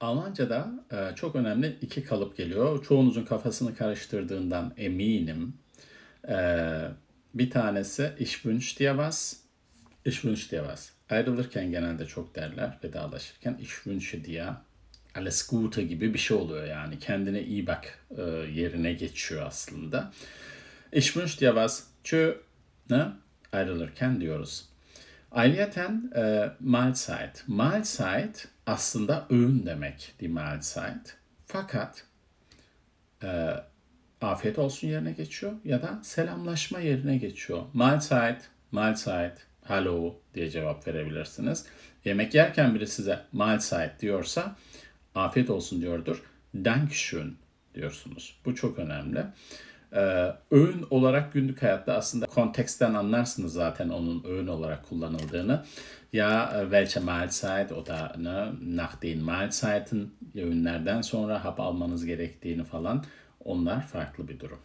Almanca'da e, çok önemli iki kalıp geliyor. Çoğunuzun kafasını karıştırdığından eminim. E, bir tanesi Ich wünsch dir was, Ich wünsch dir was. Ayrılırken genelde çok derler vedalaşırken Ich wünsche dir alles Gute gibi bir şey oluyor yani. Kendine iyi bak e, yerine geçiyor aslında. Ich wünsch dir was, tschö, ne? ayrılırken diyoruz. Ayrıyeten e, Mahlzeit. Mahlzeit aslında öğün demek die Mahlzeit. Fakat e, afiyet olsun yerine geçiyor ya da selamlaşma yerine geçiyor. Mahlzeit, Mahlzeit, hello diye cevap verebilirsiniz. Yemek yerken biri size Mahlzeit diyorsa afiyet olsun diyordur. Dankeschön diyorsunuz. Bu çok önemli. Ee, öğün olarak günlük hayatta aslında konteksten anlarsınız zaten onun öğün olarak kullanıldığını. Ya e, welche Mahlzeit oder ne, nach den Mahlzeiten öğünlerden sonra hap almanız gerektiğini falan onlar farklı bir durum.